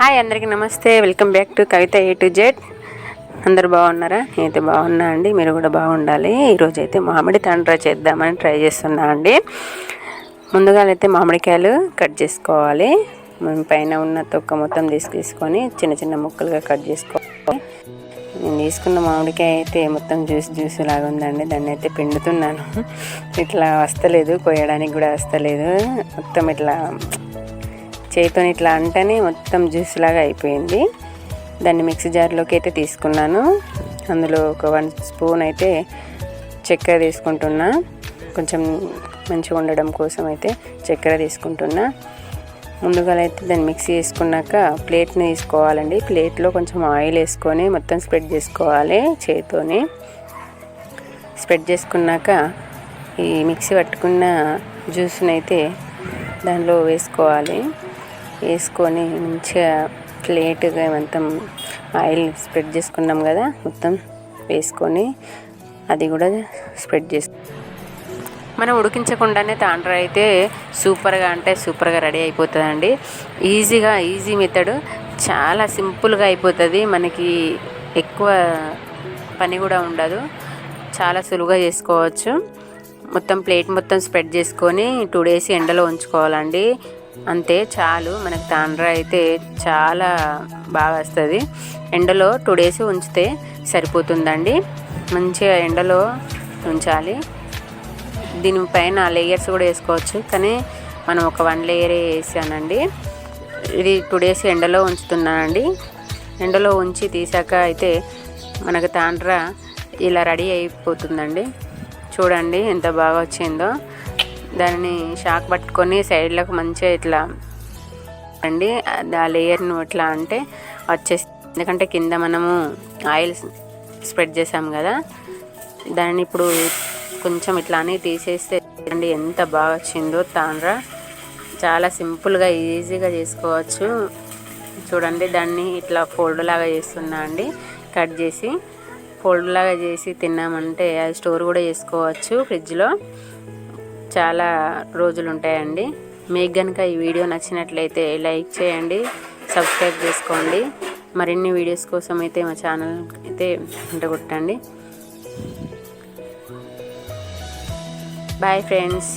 Hi అందరికీ నమస్తే. Welcome back to Kavitha A to Z అందరు బాగున్నారా? నేనైతే బాగున్నా అండి. మీరు కూడా బాగుండాలి. ఈరోజు అయితే మామిడి తండ్ర చేద్దామని ట్రై చేస్తున్నా అండి. ముందుగా అయితే మామిడికాయలు కట్ చేసుకోవాలి. పైన ఉన్న తొక్క మొత్తం తీసుకొని చిన్న చిన్న ముక్కలుగా కట్ చేసుకోవాలి. నేను తీసుకున్న మామిడికాయ అయితే మొత్తం జ్యూస్ జ్యూస్ లాగా ఉందండి. దాన్ని అయితే పిండుతున్నాను. ఇట్లా వస్తలేదు. కొయ్యడానికి కూడా వస్తలేదు. మొత్తం ఇట్లా చేతితో ఇట్లా అంటేనే మొత్తం జ్యూస్ లాగా అయిపోయింది. దాన్ని మిక్సీ జార్లోకి అయితే తీసుకున్నాను. అందులో ఒక వన్ స్పూన్ అయితే చక్కెర తీసుకుంటున్నా. కొంచెం మంచిగా ఉండడం కోసం అయితే చక్కెర తీసుకుంటున్నా. ముందుగా అయితే దాన్ని మిక్సీ చేసుకున్నాక ప్లేట్ని తీసుకోవాలండి. ప్లేట్లో కొంచెం ఆయిల్ వేసుకొని మొత్తం స్ప్రెడ్ చేసుకోవాలి చేతితోని. స్ప్రెడ్ చేసుకున్నాక ఈ మిక్సీ పట్టుకున్న జ్యూస్ని అయితే దానిలో వేసుకోవాలి. వేసుకొని మంచిగా ప్లేట్గా మొత్తం ఆయిల్ స్ప్రెడ్ చేసుకున్నాం కదా మొత్తం వేసుకొని అది కూడా స్ప్రెడ్ చేసు మనం ఉడికించకుండానే తాండ్ర అయితే సూపర్గా అంటే సూపర్గా రెడీ అయిపోతుందండి. ఈజీగా ఈజీ మెథడ్. చాలా సింపుల్గా అయిపోతుంది. మనకి ఎక్కువ పని కూడా ఉండదు. చాలా సులువుగా చేసుకోవచ్చు. మొత్తం ప్లేట్ మొత్తం స్ప్రెడ్ చేసుకొని టూ డేస్ ఎండలో ఉంచుకోవాలండి. అంతే చాలు. మనకు తాండ్ర అయితే చాలా బాగా వస్తుంది. ఎండలో టూ డేస్ ఉంచితే సరిపోతుందండి. మంచిగా ఎండలో ఉంచాలి. దీనిపైన లేయర్స్ కూడా వేసుకోవచ్చు. కానీ మనం ఒక వన్ లేయర్ వేసానండి. ఇది టూ డేస్ ఎండలో ఉంచుతున్నానండి. ఎండలో ఉంచి తీసాక అయితే మనకు తాండ్ర ఇలా రెడీ అయిపోతుందండి. చూడండి ఎంత బాగా వచ్చిందో. దానిని షాక్ పట్టుకొని సైడ్లకు మంచిగా ఇట్లా అండి ఆ లేయర్ను ఇట్లా అంటే వచ్చేసి ఎందుకంటే కింద మనము ఆయిల్ స్ప్రెడ్ చేసాం కదా దాన్ని ఇప్పుడు కొంచెం ఇట్లానే తీసేస్తే అండి ఎంత బాగా వచ్చిందో తాండ్రా. చాలా సింపుల్గా ఈజీగా చేసుకోవచ్చు. చూడండి దాన్ని ఇట్లా ఫోల్డ్ లాగా చేస్తున్నా అండి కట్ చేసి. ఫోల్డ్ లాగా చేసి తిన్నామంటే అది స్టోర్ కూడా చేసుకోవచ్చు ఫ్రిడ్జ్లో. చాలా రోజులు ఉంటాయండి మీకు కనుక ఈ వీడియో నచ్చినట్లయితే లైక్ చేయండి సబ్స్క్రైబ్ చేసుకోండి. మరిన్ని వీడియోస్ కోసం అయితే మా ఛానల్ అయితే కొట్టండి బాయ్ ఫ్రెండ్స్.